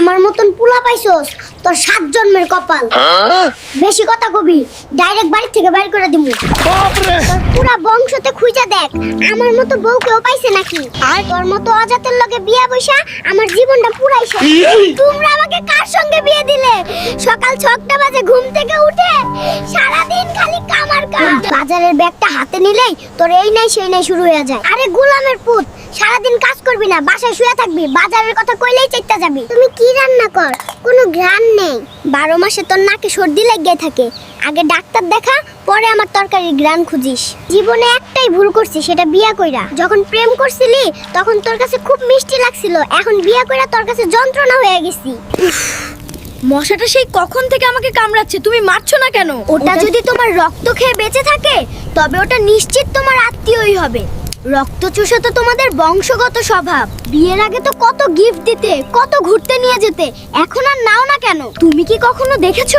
আমার মতন পুলা পাইছস? তোর সাত জন্মের কপাল। বেশি কথা কবি ডাইরেক্ট বাড়ি বাইর করে দিমু। তোর পুরা বংশতে খুঁজে দেখ আমার মতো বউ কেউ পাইছে নাকি? আর তোর মতো অজাতের লগে বিয়া বৈশা আমার জীবনটা পুরাই শেষ। তোমরা আমাকে কার সঙ্গে বিয়ে দিলে? সকাল ছটা বাজে ঘুম থেকে উঠে সারাদিন খালি কামার কাম বাজারের ব্যাগটা হাতে নিলেই তোর এই নাই সেই নাই শুরু হয়ে যায়। আরে গোলামের পুত সারাদিন কাজ করবি না বাসায় শুয়ে থাকবি বাজারের কথা কইলেই চাইতে যাবি। তুমি কি রান্না কর? কোনো গ্রান নেই। বারো মাসে তোর নাকে সর্দি লেগে থাকে। আগে ডাক্তার দেখা পরে আমার তরকারির গ্রাম খুঁজিস। জীবনে একটাই ভুল করছি সেটা বিয়া কইরা। যখন প্রেম করছিলি তখন তোর কাছে খুব মিষ্টি লাগছিল। এখন বিয়া কইরা তোর কাছে যন্ত্রণা হয়ে গেছি। মশাটা সেই কখন থেকে আমাকে কামড়াচ্ছে? তুমি মারছো না কেন? ওটা যদি তোমার রক্ত খেয়ে বেঁচে থাকে তবে ওটা নিশ্চিত তোমার আত্মীয়ই হবে। রক্ত চুষে তো তোমাদের বংশগত স্বভাব। বিয়ের আগে তো কত গিফট দিতে, কত ঘুরতে নিয়ে যেতে। এখন আর নাও না কেন? তুমি কি কখনো দেখেছ?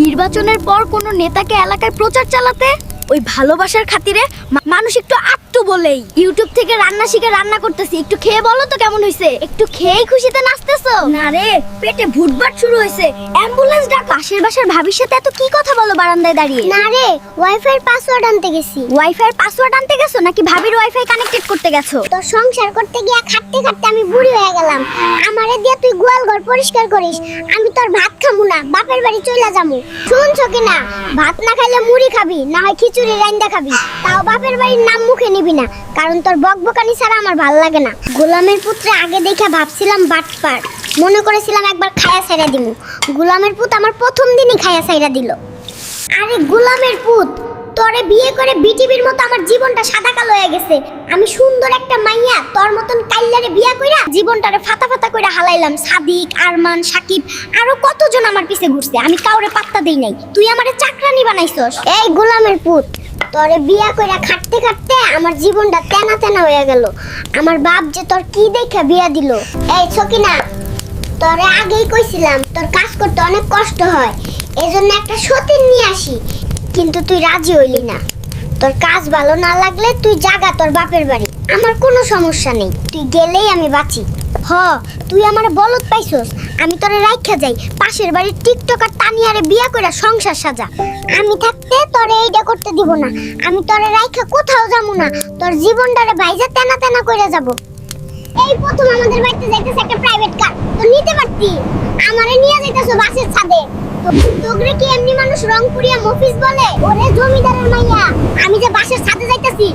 নির্বাচনের পর কোনো নেতাকে এলাকায় প্রচার চালাতে? ওই ভালোবাসার খাতিরে মানুষ একটু আত্ম বলেই। ইউটিউব থেকে রান্না শিখে রান্না করতেছি। একটু খেয়ে বলো তো কেমন একটু খেয়েই খুশিতে নাচতেছো? না রে পেটে ভুটভাট শুরু হয়েছে অ্যাম্বুলেন্স ডাক। পাশের বাসার ভাবির সাথে এত কি কথা বলো বারান্দায় দাঁড়িয়ে? না রে ওয়াইফাই পাসওয়ার্ড আনতে গেছি। ওয়াইফাই পাসওয়ার্ড আনতে গেছো? নাকি ভাবির ওয়াইফাই কানেক্টেড করতে গেছো? তোর সংসার করতে গিয়ে খাটতে খাটতে আমি বুড়ি হয়ে গেলাম। আমারে দিয়ে তুই গোয়াল ঘর পরিষ্কার করিস। আমি তোর ভাত খামু না বাপের বাড়ি চলে যামু। শুনছো কি না ভাত না খাইলে মুড়ি খাবি না হয় খিচুড়ি রান্দা খাবি। তাও বাপের বাড়ির নাম মুখে নিবি না, কারণ তোর বকবকানি ছাড়া আমার ভালো লাগে না। গোলামের পুত্রে আগে দেখে ভাবছিলাম বাটপার। মনে করেছিলাম একবার খায়া ছাইরা দিমু। গোলামের পুত আমার প্রথম দিনই খায়া ছাইরা দিল। আরে গোলামের পুত, তোরে বিয়ে করে বিটিভির মতো আমার জীবনটা সাদা কালো হয়ে গেছে। আমি সুন্দর একটা মাইয়া, তোর মতন কাইল্লারে বিয়া কইরা জীবনটারে ফাতা ফাতা কইরা হালাইলাম। সাদিক, আরমান, সাকিব, আরও কতজন আমার পিছে ঘুরছে, আমি কাউরে পাত্তা দেই নাই। তুই আমারে চাকরানি বানাইছস। এই গোলামের পুত তোরে বিয়া কইরা খাটতে খাটতে আমার জীবনটা তেনা তেনা হয়ে গেল। আমার বাপ যে তোর কি দেখে বিয়া দিল? এই ছকিনা তোরে আগেই কইছিলাম, তোর কাজ করতে অনেক কষ্ট হয়, এজন্য একটা সতীন নিয়ে আসি, কিন্তু তুই রাজি হইলি না। তোর কাজ ভালো না লাগলে তুই জাগা তোর বাপের বাড়ি। আমার কোনো সমস্যা নেই, তুই গেলেই আমি বাঁচি। হ, তুই আমার বলত পাইছস আমি তোরে রাইখা যাই, পাশের বাড়ির টিকটকার তানিয়ারে বিয়া কইরা সংসার সাজা। আমি থাকতে তোরে এইটা করতে দিব না। আমি তোরে রাইখা কোথাও যাব না। তোর জীবনটারে ভাইজা তেনা তেনা কইরা যাব। এই প্রথম আমাদের বাড়িতে যাইতেছে একটা প্রাইভেট কার তো নিতে পারতি? আমারে নিয়ে যাইতেছো বাসের ছাদে। তোগরে কি এমনি মানুষ রংপুরিয়া মফিস বলে? ওরে জমিদারের মাইয়া। আমি যে বাসের ছাদে যাইতেছি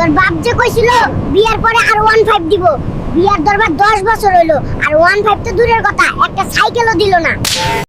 তোর বাপ যে কইছিল বিয়ার পরে আর ওয়ান ফাইভ দিব। বিয়ার দরবার দশ বছর হইল, আর ওয়ান ফাইভ তো দূরের কথা, একটা সাইকেলও দিল না।